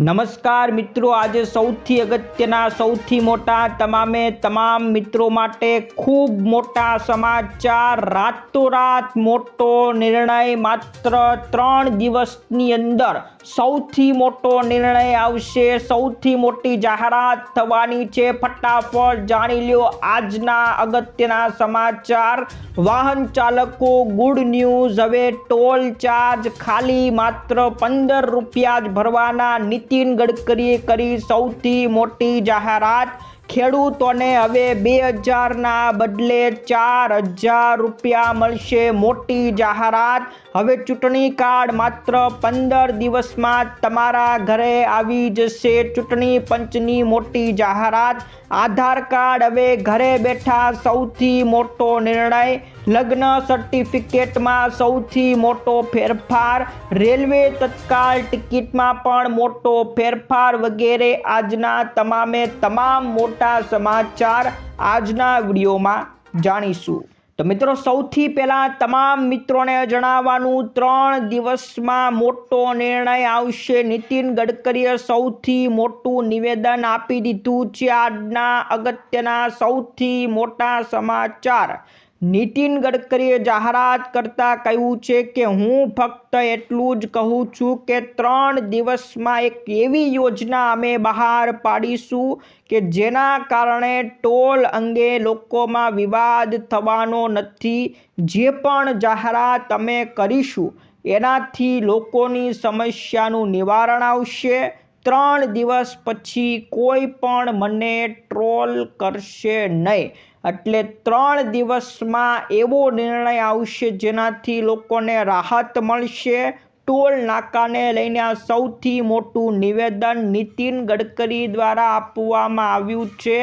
નમસ્કાર મિત્રો, આજે સૌથી અગત્યના, સૌથી મોટા, તમામે તમામ મિત્રો માટે ખૂબ મોટા સમાચાર. રાતોરાત મોટો નિર્ણય માત્ર ત્રણ દિવસની અંદર સૌથી મોટો નિર્ણય આવશે. સૌથી મોટી જાહેરાત થવાની છે. ફટાફટ જાણી લ્યો આજના અગત્યના સમાચાર. વાહન ચાલકો, ગુડ ન્યૂઝ. હવે ટોલ ચાર્જ ખાલી માત્ર પંદર રૂપિયા જ ભરવાના નીતિન ગડકરીએ કરી સૌથી મોટી જાહેરાત. ખેડૂતોને હવે બે હજારના બદલે ચાર હજાર રૂપિયા મળશે મોટી જાહેરાત. હવે ચૂંટણી કાર્ડ માત્ર પંદર દિવસમાં તમારા ઘરે આવી જશે. ચૂંટણી પંચની મોટી જાહેરાત. આધાર કાર્ડ હવે ઘરે બેઠા સૌથી મોટો નિર્ણય. લગ્ન સર્ટિફિકેટમાં સૌથી મોટો ફેરફાર, રેલવે તત્કાલ ટિકિટમાં પણ મોટો ફેરફાર વગેરે આજના તમામે તમામ મોટા સમાચાર આજના વિડીયોમાં જાણીશું. તો મિત્રો, સૌથી પહેલાં તમામ મિત્રોને જણાવવાનું, ત્રણ દિવસમાં મોટો નિર્ણય આવશે. નીતિન ગડકરીએ સૌથી મોટું નિવેદન આપી દીધું છે આજના અગત્યના સૌથી મોટા સમાચાર. નીતિન ગડકરીએ જાહેરાત કરતા કહ્યું છે કે હું ફક્ત એટલું જ કહું છું કે ત્રણ દિવસમાં એક એવી યોજના અમે બહાર પાડીશું કે જેના કારણે ટોલ અંગે લોકોમાં વિવાદ થવાનો નથી, જે પણ જાહેરાત અમે કરીશું, એનાથી લોકોની સમસ્યાનું નિવારણ આવશે. ત્રણ દિવસ પછી કોઈ પણ મને ટ્રોલ કરશે નહીં. એટલે ત્રણ દિવસમાં એવો નિર્ણય આવશે જેનાથી લોકોને રાહત મળશે. ટોલ નાકાને લઈને આ સૌથી મોટું નિવેદન નીતિન ગડકરી દ્વારા આપવામાં આવ્યું છે.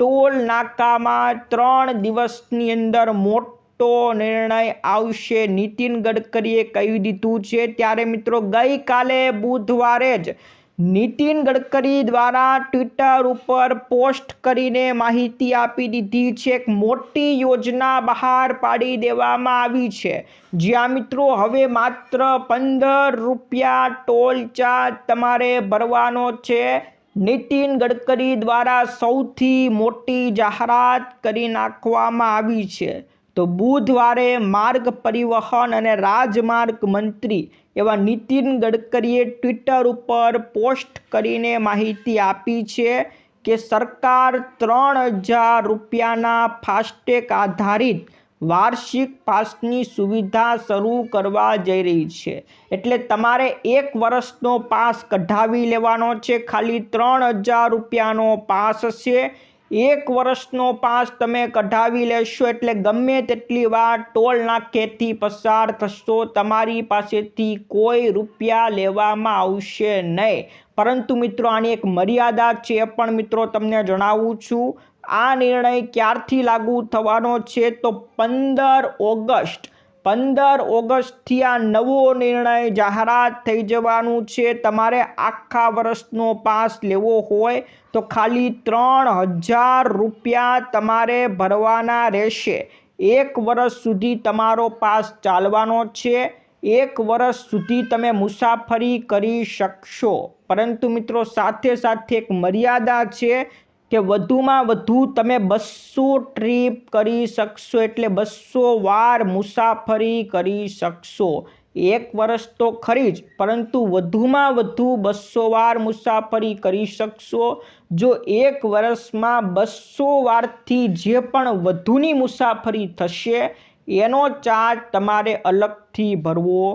ટોલ નાકામાં ત્રણ દિવસની અંદર મોટો નિર્ણય આવશે નીતિન ગડકરીએ કહી દીધું છે. ત્યારે મિત્રો ગઈકાલે બુધવારે જ નીતિન ગડકરી દ્વારા ટ્વિટર ઉપર પોસ્ટ કરીને માહિતી આપી દીધી છે એક મોટી યોજના બહાર પાડી દેવામાં આવી છે. જ્યાં મિત્રો, હવે માત્ર પંદર રૂપિયા ટોલ ચાર્જ તમારે ભરવાનો છે. નીતિન ગડકરી દ્વારા સૌથી મોટી જાહેરાત કરી નાખવામાં આવી છે. તો બુધવારે માર્ગ પરિવહન અને રાજમાર્ગ મંત્રી એવા નીતિન ગડકરીએ ટ્વિટર ઉપર પોસ્ટ કરીને માહિતી આપી છે કે સરકાર ત્રણ હજાર રૂપિયાના ફાસ્ટેગ આધારિત વાર્ષિક પાસની સુવિધા શરૂ કરવા જઈ રહી છે. એટલે તમારે એક વર્ષનો પાસ કઢાવી લેવાનો છે. ખાલી ત્રણ હજાર રૂપિયાનો પાસ હશે એક વર્ષનો પાસ તમે કઢાવી લેશો એટલે ગમે તેટલી વાર ટોલ નાકેથી પસાર થશો. તમારી પાસેથી કોઈ રૂપિયા લેવામાં આવશે નહીં. પરંતુ મિત્રો, આની એક મર્યાદા છે પણ મિત્રો, તમને જણાવું છું. આ નિર્ણય ક્યારથી લાગુ થવાનો છે? તો પંદર ઓગસ્ટ પંદર ઓગસ્ટથી આ નવો નિર્ણય જાહેરાત થઈ જવાનું છે. તમારે આખા વર્ષનો પાસ લેવો હોય તો ખાલી ત્રણ હજાર રૂપિયા તમારે ભરવાના રહેશે. એક વર્ષ સુધી તમારો પાસ ચાલવાનો છે. એક વર્ષ સુધી તમે મુસાફરી કરી શકશો. પરંતુ મિત્રો, સાથે સાથે એક મર્યાદા છે કે વધુમાં વધુ તમે બસો ટ્રીપ કરી શકશો એટલે બસો વાર મુસાફરી કરી શકશો. એક વર્ષ તો ખરી જ, પરંતુ વધુમાં વધુ બસો વાર મુસાફરી કરી શકશો. જો એક વર્ષમાં બસો વારથી જે પણ વધુની મુસાફરી થશે, એનો ચાર્જ તમારે અલગથી ભરવો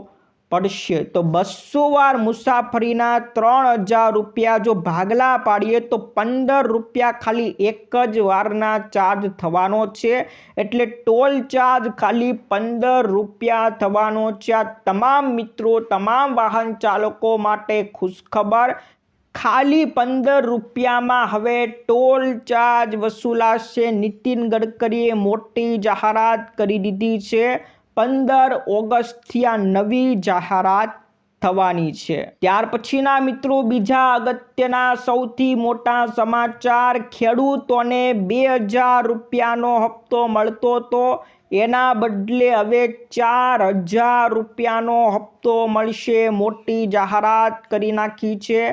પડશે. તો બસો વાર મુસાફરીના ત્રણ હજાર રૂપિયા જો ભાગલા પાડીએ તો પંદર રૂપિયા ખાલી એક જ વારના ચાર્જ થવાનો છે. એટલે ટોલ ચાર્જ ખાલી પંદર રૂપિયા થવાનો છે. આ તમામ મિત્રો, તમામ વાહન ચાલકો માટે ખુશખબર. ખાલી પંદર રૂપિયામાં હવે ટોલ ચાર્જ વસૂલાશે. નીતિન ગડકરીએ મોટી જાહેરાત કરી દીધી છે. પંદર ઓગસ્ટથી આ નવી જાહેરાત થવાની છે. ત્યાર પછીના મિત્રો, બીજા અગત્યના સૌથી મોટા સમાચાર, ખેડૂતોને બે હજાર રૂપિયાનો હપ્તો મળતો હતો એના બદલે હવે ચાર હજાર રૂપિયાનો હપ્તો મળશે. મોટી જાહેરાત કરી નાખી છે.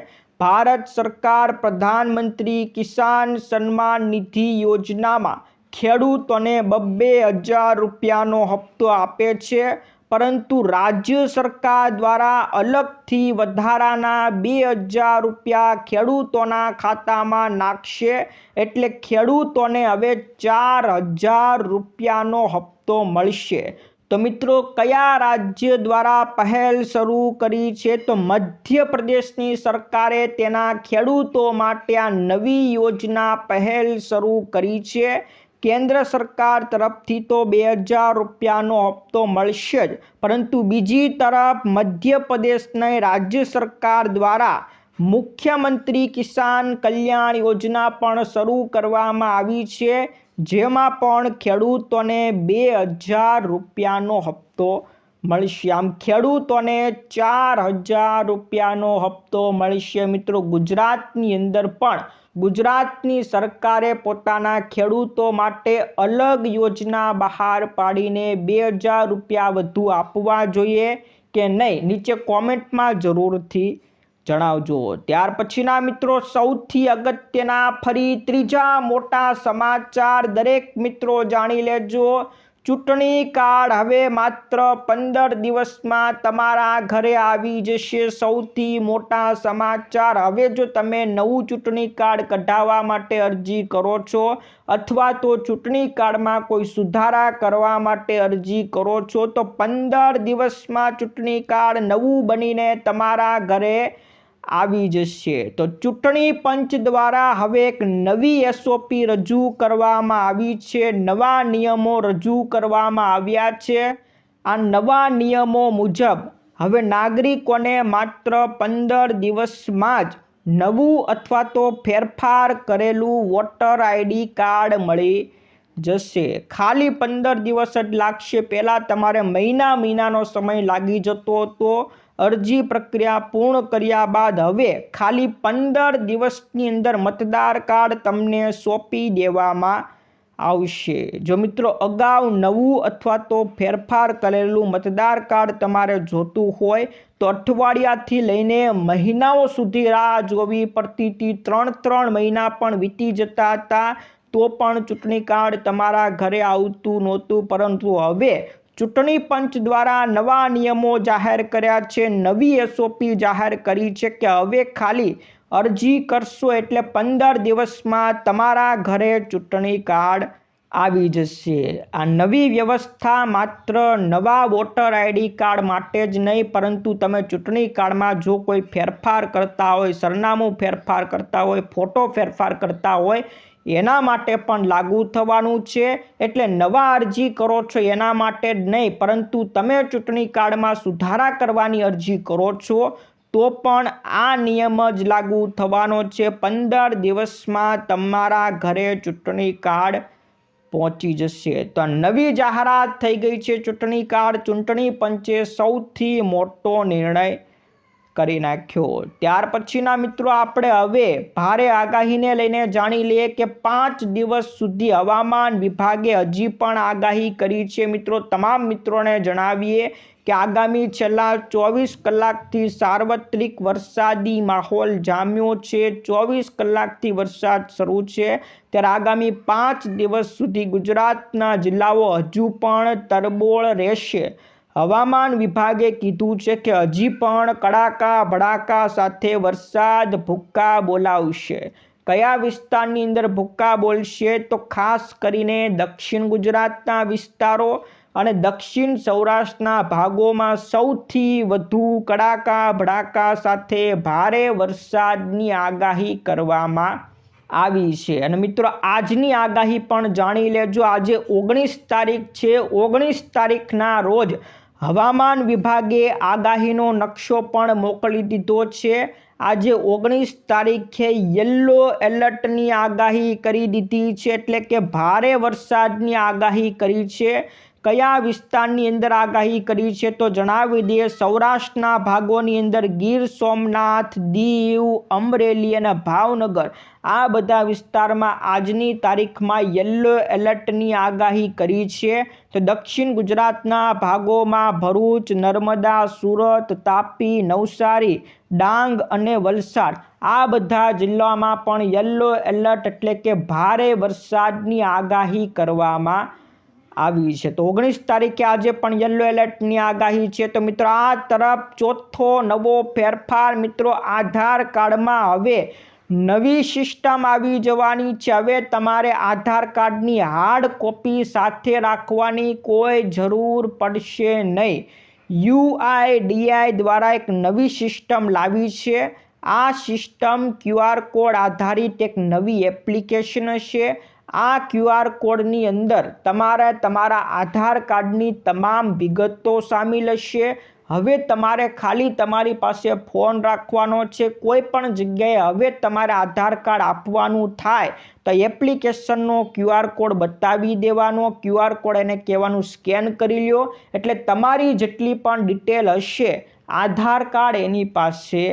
ભારત સરકાર પ્રધાનમંત્રી કિસાન સન્માન નિધિ યોજનામાં ખેડૂતોને બબ્બે હજાર રૂપિયાનો હપ્તો આપે છે, પરંતુ રાજ્ય સરકાર દ્વારા અલગથી વધારાના બે હજાર રૂપિયા ખેડૂતોના ખાતામાં નાખશે, એટલે ખેડૂતોને હવે ચાર હજાર રૂપિયાનો હપ્તો મળશે. તો મિત્રો, કયા રાજ્ય દ્વારા પહેલ શરૂ કરી છે? તો મધ્યપ્રદેશની સરકારે તેના ખેડૂતો માટે આ નવી યોજના પહેલ શરૂ કરી છે. કેન્દ્ર સરકાર તરફથી તો બે હજાર રૂપિયાનો હપ્તો મળશે જ. પરંતુ બીજી તરફ મધ્યપ્રદેશને રાજ્ય સરકાર દ્વારા મુખ્યમંત્રી કિસાન કલ્યાણ યોજના પણ શરૂ કરવામાં આવી છે. જેમાં પણ ખેડૂતોને બે હજાર રૂપિયાનો હપ્તો મળશે. આમ ખેડૂતોને ચાર હજાર રૂપિયાનો હપ્તો મળશે. મિત્રો, ગુજરાતની અંદર પણ ગુજરાતની સરકારે પોતાના ખેડૂતો માટે અલગ યોજના બહાર પાડીને બે હજાર રૂપિયા વધુ આપવા જોઈએ કે નહીં? નીચે કોમેન્ટમાં જરૂરથી જણાવજો. ત્યાર પછીના મિત્રો, સૌથી અગત્યના ફરી ત્રીજા મોટા સમાચાર દરેક મિત્રો જાણી લેજો. ચૂંટણી કાર્ડ હવે માત્ર પંદર દિવસમાં તમારા ઘરે આવી જશે. સૌથી મોટા સમાચાર, હવે જો તમે નવું ચૂંટણી કાર્ડ કઢાવવા માટે અરજી કરો છો અથવા તો ચૂંટણી કાર્ડમાં કોઈ સુધારા કરવા માટે અરજી કરો છો, તો પંદર દિવસમાં ચૂંટણી કાર્ડ નવું બનીને તમારા ઘરે આવી જશે. તો ચૂંટણી પંચ દ્વારા હવે એક નવી એસઓપી રજૂ કરવામાં આવી છે. નવા નિયમો રજૂ કરવામાં આવ્યા છે. આ નવા નિયમો મુજબ હવે નાગરિકોને માત્ર પંદર દિવસમાં જ નવું અથવા તો ફેરફાર કરેલું વોટર આઈડી કાર્ડ મળી જશે. ખાલી પંદર દિવસ જ લાગશે. પહેલાં તમારે મહિના મહિનાનો સમય લાગી જતો હતો. અરજી પ્રક્રિયા પૂર્ણ કર્યા બાદ હવે ખાલી પંદર દિવસની અંદર મતદાર કાર્ડ તમને સોંપી દેવામાં આવશે. જો મિત્રો અગાઉ નવું અથવા તો ફેરફાર કરેલું મતદાર કાર્ડ તમારે જોતું હોય તો અઠવાડિયાથી લઈને મહિનાઓ સુધી રાહ જોવી પડતી હતી. ત્રણ ત્રણ મહિના પણ વીતી જતા હતા, તો પણ ચૂંટણી કાર્ડ તમારા ઘરે આવતું નહોતું. પરંતુ હવે ચૂંટણી પંચ દ્વારા નવા નિયમો જાહેર કર્યા છે. નવી એસઓપી જાહેર કરી છે કે હવે ખાલી અરજી કરશો એટલે પંદર દિવસમાં તમારા ઘરે ચૂંટણી કાર્ડ આવી જશે. આ નવી વ્યવસ્થા માત્ર નવા વોટર આઈડી કાર્ડ માટે જ નહીં, પરંતુ તમે ચૂંટણી કાર્ડમાં જો કોઈ ફેરફાર કરતા હોય, સરનામું ફેરફાર કરતા હોય, ફોટો ફેરફાર કરતા હોય એના માટે પણ લાગુ થવાનું છે. એટલે નવા અરજી કરો છો એના માટે જ નહીં, પરંતુ તમે ચૂંટણી કાર્ડમાં સુધારા કરવાની અરજી કરો છો, તો પણ આ નિયમ જ લાગુ થવાનો છે. પંદર દિવસમાં તમારા ઘરે ચૂંટણી કાર્ડ પહોંચી જશે. તો નવી જાહેરાત થઈ ગઈ છે ચૂંટણી કાર્ડ. ચૂંટણી પંચે સૌથી મોટો નિર્ણય કરી નાખ્યો. ત્યાર પછીના મિત્રો આપણે હવે ભારે આગાહીને લઈને જાણી લઈએ કે પાંચ દિવસ સુધી હવામાન વિભાગે હજી પણ આગાહી કરી છે. મિત્રો, તમામ મિત્રોને જણાવીએ કે આગામી છેલ્લા ચોવીસ કલાકથી સાર્વત્રિક વરસાદી માહોલ જામ્યો છે. ચોવીસ કલાકથી વરસાદ શરૂ છે. ત્યારે આગામી પાંચ દિવસ સુધી ગુજરાતના જિલ્લાઓ હજુ પણ તરબોળ રહેશે. હવામાન વિભાગે કીધું છે કે હજી પણ કડાકા, ભડાકા સાથે વરસાદ ભૂક્કા બોલાવશે. કયા વિસ્તારની અંદર ભૂક્કા બોલશે તો ખાસ કરીને દક્ષિણ ગુજરાતના વિસ્તારો અને દક્ષિણ સૌરાષ્ટ્રના ભાગોમાં સૌથી વધુ કડાકા, ભડાકા સાથે ભારે વરસાદની આગાહી કરવામાં આવી છે. અને મિત્રો, આજની આગાહી પણ જાણી લેજો. આજે ઓગણીસ તારીખ છે. ઓગણીસ તારીખના રોજ હવામાન વિભાગે આગાહીનો નકશો પણ મોકલી દીધો છે. આજે ઓગણીસ તારીખે યલો એલર્ટની આગાહી કરી દીધી છે, એટલે કે ભારે વરસાદની આગાહી કરી છે. કયા વિસ્તારની અંદર આગાહી કરી છે તો જણાવી દઈએ, સૌરાષ્ટ્રના ભાગોની અંદર ગીર સોમનાથ, દીવ, અમરેલી અને ભાવનગર આ બધા વિસ્તારમાં આજની તારીખમાં યલો એલર્ટની આગાહી કરી છે. તો દક્ષિણ ગુજરાતના ભાગોમાં ભરૂચ, નર્મદા, સુરત, તાપી, નવસારી, ડાંગ અને વલસાડ આ બધા જિલ્લામાં પણ યલો એલર્ટ એટલે કે ભારે વરસાદની આગાહી કરવામાં આવી છે. તો ઓગણીસ તારીખે આજે પણ યલો એલર્ટની આગાહી છે. તો મિત્રો, આ તરફ ચોથો નવો ફેરફાર મિત્રો, આધાર કાર્ડમાં હવે નવી સિસ્ટમ આવી જવાની છે. હવે તમારે આધાર કાર્ડની હાર્ડ કોપી સાથે રાખવાની કોઈ જરૂર પડશે નહીં. યુઆઈડીઆઈ દ્વારા એક નવી સિસ્ટમ લાવી છે. આ સિસ્ટમ ક્યુઆર કોડ આધારિત એક નવી એપ્લિકેશન છે. આ ક્યુઆર કોડની અંદર તમારે તમારા આધાર કાર્ડની તમામ વિગતો સામેલ હશે. હવે તમારે ખાલી તમારી પાસે ફોન રાખવાનો છે. કોઈ પણ જગ્યાએ હવે તમારે આધાર કાર્ડ આપવાનું થાય તો એપ્લિકેશનનો ક્યુઆર કોડ બતાવી દેવાનો. ક્યુઆર કોડ એને કહેવાનું સ્કેન કરી લ્યો. એટલે તમારી જેટલી પણ ડિટેલ હશે, આધાર કાર્ડ એની પાસે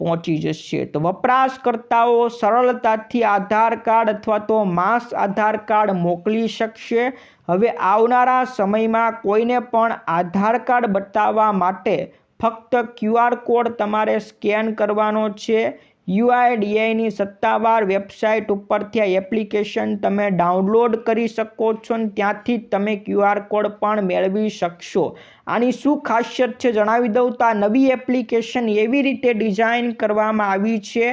પહોંચી જશે. તો વપરાશકર્તાઓ સરળતાથી આધાર કાર્ડ અથવા તો માસ આધાર કાર્ડ મોકલી શકશે. હવે આવનારા સમયમાં કોઈને પણ આધાર કાર્ડ બતાવવા માટે ફક્ત ક્યુઆર કોડ તમારે સ્કેન કરવાનો છે. યુઆઈડીઆઈની સત્તાવાર વેબસાઇટ ઉપરથી આ એપ્લિકેશન તમે ડાઉનલોડ કરી શકો છો અને ત્યાંથી તમે ક્યુઆર કોડ પણ મેળવી શકશો. આની શું ખાસિયત છે જણાવી દઉં તો આ નવી એપ્લિકેશન એવી રીતે ડિઝાઇન કરવામાં આવી છે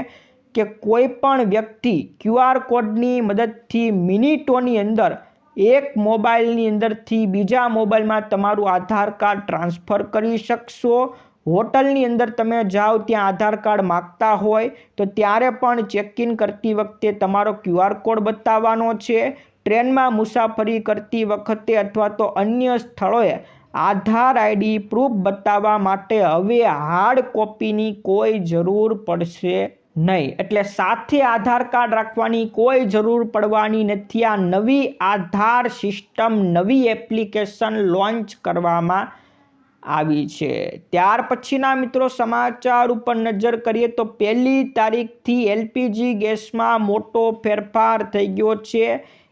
કે કોઈ પણ વ્યક્તિ ક્યુઆર કોડની મદદથી મિનિટોની અંદર એક મોબાઈલની અંદરથી બીજા મોબાઈલમાં તમારું આધાર કાર્ડ ટ્રાન્સફર કરી શકશો. હોટલની અંદર તમે જાઓ, ત્યાં આધાર કાર્ડ માગતા હોય, તો ત્યારે પણ ચેક ઇન કરતી વખતે તમારો ક્યુઆર કોડ બતાવવાનો છે. ટ્રેનમાં મુસાફરી કરતી વખતે અથવા તો અન્ય સ્થળોએ આધાર આઈડી પ્રૂફ બતાવવા માટે હવે હાર્ડ કોપીની કોઈ જરૂર પડશે નહીં. એટલે સાથે આધાર કાર્ડ રાખવાની કોઈ જરૂર પડવાની નથી. આ નવી આધાર સિસ્ટમ, નવી એપ્લિકેશન લોન્ચ કરવામાં આવી છે. ત્યાર પછીના મિત્રો સમાચાર ઉપર નજર કરીએ તો પહેલી તારીખથી એલપીજી ગેસમાં મોટો ફેરફાર થઈ ગયો છે.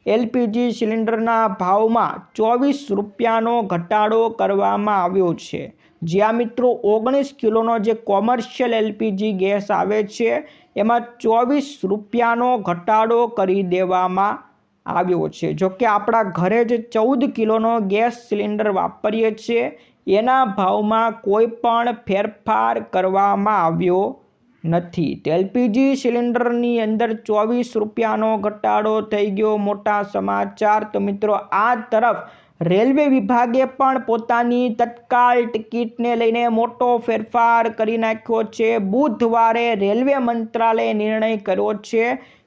એલપીજી સિલિન્ડરના ભાવમાં ચોવીસ રૂપિયાનો ઘટાડો કરવામાં આવ્યો છે. જ્યાં મિત્રો ઓગણીસ કિલોનો જે કોમર્શિયલ એલપીજી ગેસ આવે છે, એમાં ચોવીસ રૂપિયાનો ઘટાડો કરી દેવામાં આવ્યો છે. જોકે આપણા ઘરે જે ચૌદ કિલોનો ગેસ સિલિન્ડર વાપરીએ છીએ. એના ભાવમાં કોઈ પણ ફેરફાર કરવામાં આવ્યો નથી. એલપીજી સિલિન્ડરની અંદર ચોવીસ રૂપિયાનો ઘટાડો થઈ ગયો. મોટા સમાચાર, તો મિત્રો, આ તરફ રેલવે વિભાગે પણ પોતાની તત્કાલ ટિકિટને લઈને મોટો ફેરફાર કરી નાખ્યો છે. બુધવારે રેલવે મંત્રાલયે નિર્ણય કર્યો છે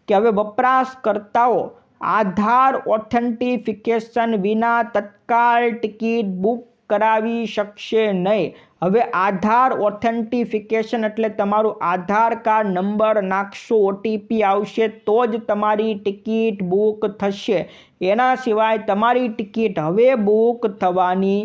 કે હવે વપરાશકર્તાઓ આધાર ઓથેન્ટિફિકેશન વિના તત્કાલ ટિકિટ બુક કરાવી શકશે નહીં. હવે આધાર ઓથેન્ટિફિકેશન એટલે તમારું આધાર કાર્ડ નંબર નાખશો ઓટીપી આવશે તો જ તમારી ટિકિટ બુક થશે. એના સિવાય તમારી ટિકિટ હવે બુક થવાની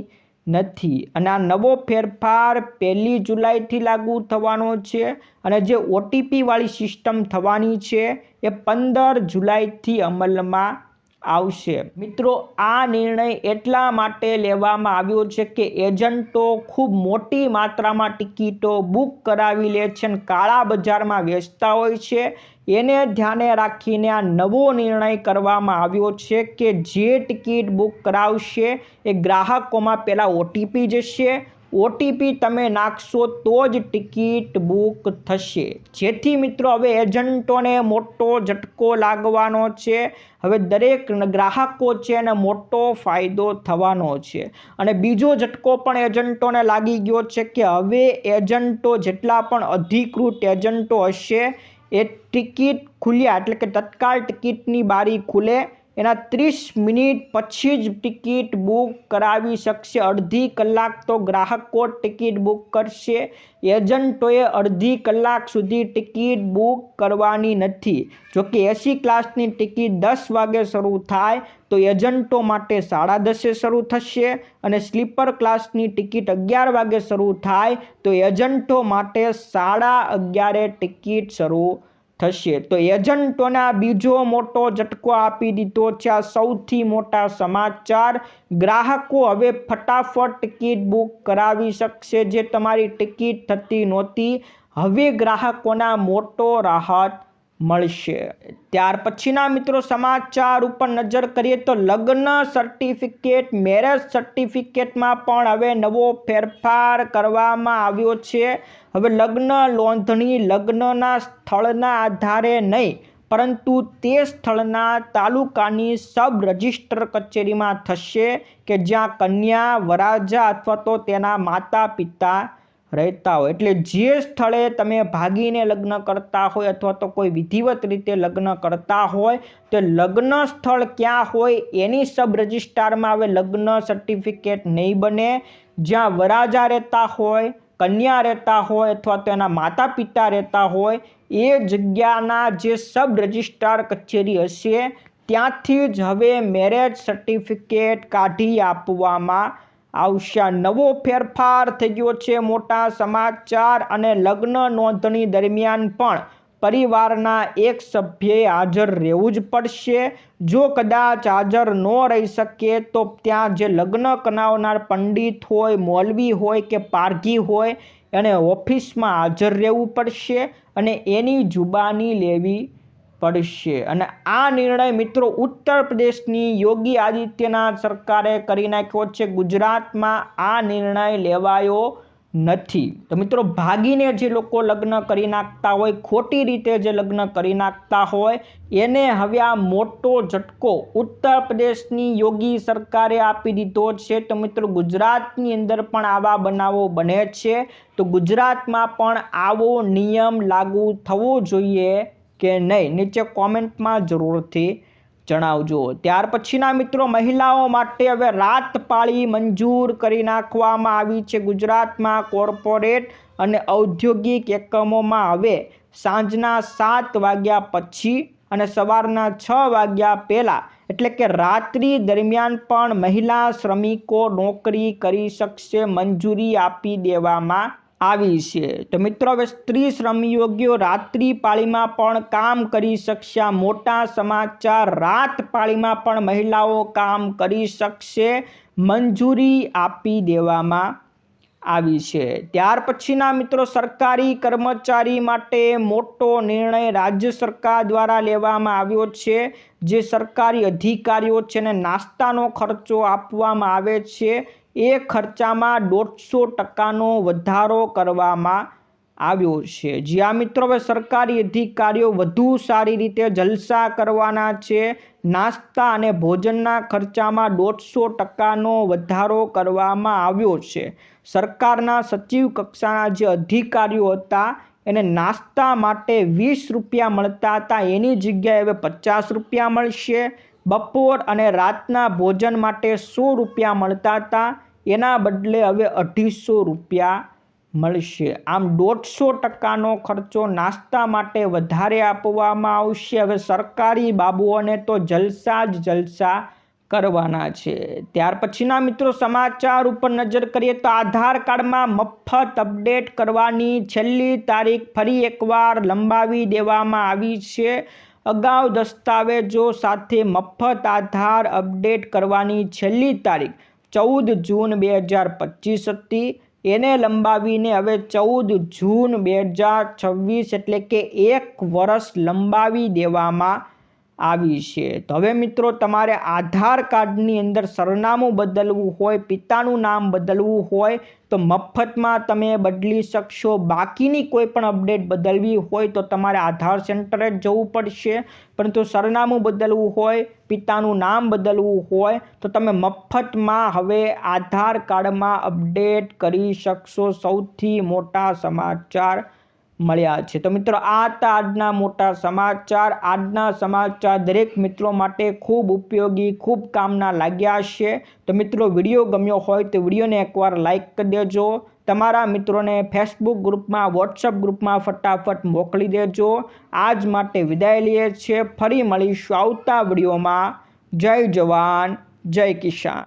નથી. અને આ નવો ફેરફાર પહેલી જુલાઈથી લાગુ થવાનો છે અને જે ઓટીપીવાળી સિસ્ટમ થવાની છે એ પંદર જુલાઈથી અમલમાં આવશે. મિત્રો, આ નિર્ણય એટલા માટે લેવામાં આવ્યો છે કે એજન્ટો ખૂબ મોટી માત્રામાં ટિકિટો બુક કરાવી લે છે અને કાળા બજારમાં વેચતા હોય છે. એને ધ્યાને રાખીને આ નવો નિર્ણય કરવામાં આવ્યો છે કે જે ટિકિટ બુક કરાવશે એ ગ્રાહકોમાં પહેલાં ઓટીપી જશે ઓટીપી તમે નાખશો તો જ ટિકિટ બુક થશે. જેથી મિત્રો હવે એજન્ટોને મોટો ઝટકો લાગવાનો છે. હવે દરેક ગ્રાહકો છે એને મોટો ફાયદો થવાનો છે. અને બીજો ઝટકો પણ એજન્ટોને લાગી ગયો છે કે હવે એજન્ટો જેટલા પણ અધિકૃત એજન્ટો હશે, એ ટિકિટ ખુલ્યા, એટલે કે તત્કાલ ટિકિટની બારી ખુલે. એના ત્રીસ મિનિટ પછી જ ટિકિટ બુક કરાવી શકશે. અડધી કલાક તો ગ્રાહકો ટિકિટ બુક કરશે. એજન્ટોએ અડધી કલાક સુધી ટિકિટ બુક કરવાની નથી. જોકે એસી ક્લાસની ટિકિટ દસ વાગે શરૂ થાય, તો એજન્ટો માટે સાડા દસે શરૂ થશે અને સ્લીપર ક્લાસની ટિકિટ અગિયાર વાગે શરૂ થાય, તો એજન્ટો માટે સાડા અગિયારે ટિકિટ શરૂ થશે. તો એજન્ટોના બીજો મોટો ઝટકો આપી દીધો છે. આ સૌથી મોટા સમાચાર. ગ્રાહકો હવે ફટાફટ ટિકિટ બુક કરાવી શકશે જે તમારી ટિકિટ થતી નહોતી. હવે ગ્રાહકોના મોટો રાહત મળશે. ત્યાર પછીના મિત્રો સમાચાર ઉપર નજર કરીએ તો લગ્ન સર્ટિફિકેટ મેરેજ સર્ટિફિકેટમાં પણ હવે નવો ફેરફાર કરવામાં આવ્યો છે. હવે લગ્ન નોંધણી લગ્નના સ્થળના આધારે નહીં, પરંતુ તે સ્થળના તાલુકાની સબ રજિસ્ટર કચેરીમાં થશે કે જ્યાં કન્યા, વરાજા અથવા તો તેના માતા પિતા રહેતા હોય. એટલે જે સ્થળે તમે ભાગીને લગ્ન કરતા હોય અથવા તો કોઈ વિધિવત રીતે લગ્ન કરતા હોય, તો લગ્ન સ્થળ ક્યાં હોય એની સબ રજિસ્ટ્રારમાં હવે લગ્ન સર્ટિફિકેટ નહીં બને. જ્યાં વરાજા રહેતા હોય, કન્યા રહેતા હોય અથવા તો એના માતા પિતા રહેતા હોય, એ જગ્યાના જે સબ રજિસ્ટ્રાર કચેરી હશે, ત્યાંથી જ હવે મેરેજ સર્ટિફિકેટ કાઢી આપવામાં આવશે નવો ફેરફાર થઈ ગયો છે મોટા સમાચાર અને લગ્ન નોંધણી દરમિયાન પણ પરિવારના એક સભ્યએ હાજર રહેવું જ પડશે. જો કદાચ હાજર ન રહી શકે તો ત્યાં જે લગ્ન કરાવનાર પંડિત હોય, મોલવી હોય કે પારઘી હોય એને ઓફિસમાં હાજર રહેવું પડશે અને એની જુબાની લેવી પડશે. અને આ નિર્ણય મિત્રો ઉત્તર પ્રદેશની યોગી આદિત્યનાથ સરકારે કરી નાખ્યો છે. ગુજરાતમાં આ નિર્ણય લેવાયો નથી. તો મિત્રો ભાગીને જે લોકો લગ્ન કરી નાખતા હોય, ખોટી રીતે જે લગ્ન કરી નાખતા હોય, એને હવે આ મોટો ઝટકો ઉત્તર પ્રદેશની યોગી સરકારે આપી દીધો છે. તો મિત્રો ગુજરાતની અંદર પણ આવા બનાવો બને છે. તો ગુજરાતમાં પણ આવો નિયમ લાગુ થવો જોઈએ. કે નહીં, નીચે કોમેન્ટમાં જરૂરથી જણાવજો. ત્યાર પછીના મિત્રો, મહિલાઓ માટે હવે રાત પાળી મંજૂર કરી નાખવામાં આવી છે ગુજરાતમાં કોર્પોરેટ અને ઔદ્યોગિક એકમોમાં હવે સાંજના સાત વાગ્યા પછી અને સવારના છ વાગ્યા પહેલાં, એટલે કે રાત્રિ દરમિયાન પણ મહિલા શ્રમિકો નોકરી કરી શકશે, મંજૂરી આપી દેવામાં આવી છે. તો મિત્રો, હવે સ્ત્રી શ્રમયોગીઓ રાત્રિ પાળીમાં પણ કામ કરી શકશે. મોટા સમાચાર રાત પાળીમાં પણ મહિલાઓ કામ કરી શકશે. મંજૂરી આપી દેવામાં આવી છે. ત્યાર પછીના મિત્રો, સરકારી કર્મચારી માટે મોટો નિર્ણય રાજ્ય સરકાર દ્વારા લેવામાં આવ્યો છે. જે સરકારી અધિકારીઓ છે ને નાસ્તાનો ખર્ચો આપવામાં આવે છે. એ ખર્ચામાં દોઢસો ટકાનો વધારો કરવામાં આવ્યો છે. જ્યાં મિત્રો, હવે સરકારી અધિકારીઓ વધુ સારી રીતે જલસા કરવાના છે. નાસ્તા અને ભોજનના ખર્ચામાં દોઢસો ટકાનો વધારો કરવામાં આવ્યો છે. સરકારના સચિવ કક્ષાના જે અધિકારીઓ હતા, એને નાસ્તા માટે વીસ રૂપિયા મળતા હતા. એની જગ્યાએ હવે પચાસ રૂપિયા મળશે. બપોર અને રાતના ભોજન માટે સો રૂપિયા મળતા હતા. એના બદલે હવે અઢીસો રૂપિયા મળશે. આમ દોઢસો ટકાનો ખર્ચો નાસ્તા માટે વધારે આપવામાં આવશે. હવે સરકારી બાબુઓને તો જલસા જ જલસા કરવાના છે. ત્યાર પછીના મિત્રો સમાચાર ઉપર નજર કરીએ તો આધાર કાર્ડમાં મફત અપડેટ કરવાની છેલ્લી તારીખ ફરી એકવાર લંબાવી દેવામાં આવી છે. અગાઉ દસ્તાવેજો સાથે મફત આધાર અપડેટ કરવાની છેલ્લી તારીખ ચૌદ જૂન બે હજાર પચીસ હતી. એને લંબાવીને હવે ચૌદ જૂન બે હજાર છવ્વીસ એટલે કે એક વર્ષ લંબાવી દેવામાં આવી છે. તો હવે મિત્રો, તમારે આધાર કાર્ડની અંદર સરનામું બદલવું હોય, પિતાનું નામ બદલવું હોય, તો મફતમાં તમે બદલી શકશો. બાકીની કોઈ પણ અપડેટ બદલવી હોય તો તમારે આધાર સેન્ટરે જ જવું પડશે. પરંતુ સરનામું બદલવું હોય, પિતાનું નામ બદલવું હોય, તો તમે મફતમાં હવે આધાર કાર્ડમાં અપડેટ કરી શકશો. સૌથી મોટા સમાચાર મળ્યા છે. તો મિત્રો આ હતા આજના મોટા સમાચાર, આજના સમાચાર દરેક મિત્રો માટે ખૂબ ઉપયોગી, ખૂબ કામના લાગ્યા છે. તો મિત્રો, વીડિયો ગમ્યો હોય તો વિડીયોને એકવાર લાઇક કરી દેજો. તમારા મિત્રોને ફેસબુક ગ્રુપમાં વોટ્સઅપ ગ્રુપમાં ફટાફટ મોકલી દેજો. આજ માટે વિદાય લઈએ છીએ. ફરી મળીશું આવતા વિડીયોમાં. જય જવાન, જય કિસાન.